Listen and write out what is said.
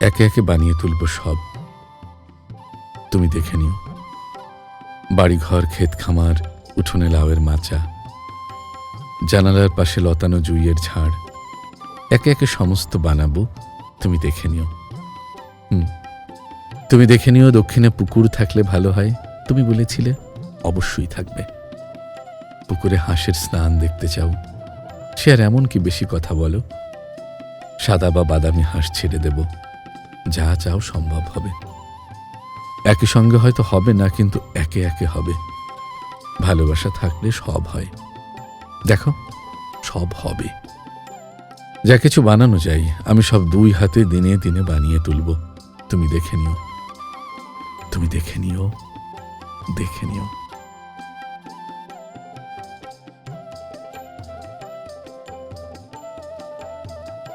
একে একে বানিয়ে তুলব সব। তুমি দেখে নিও। বাড়িঘর ক্ষেত খামার উঠোনে লাউয়ের মাচা, জানালার পাশে লতানো জুইয়ের ঝাড়। একে একে সমস্ত বানাবো, তুমি দেখে নিও। হুম, তুমি দেখে নিও দক্ষিণে পুকুর থাকলে ভালো হয়। তুমি বলেছিলে, অবশ্যই থাকবে। পুকুরে হাঁসের স্নান দেখতে চাও। সে আর এমন কি বেশি কথা বলো? সাদা বা বাদামি হাঁস ছেড়ে দেব। যা চাও সম্ভব হবে। একই সঙ্গে হয়তো হবে না, কিন্তু একে একে হবে। ভালোবাসা থাকলে সব হয়। দেখো, সব হবে। যা কিছু বানানো যায় আমি সব দুই হাতে দিনে দিনে বানিয়ে তুলব। তুমি দেখে নিও। তুমি দেখে নিও। দেখে নিও।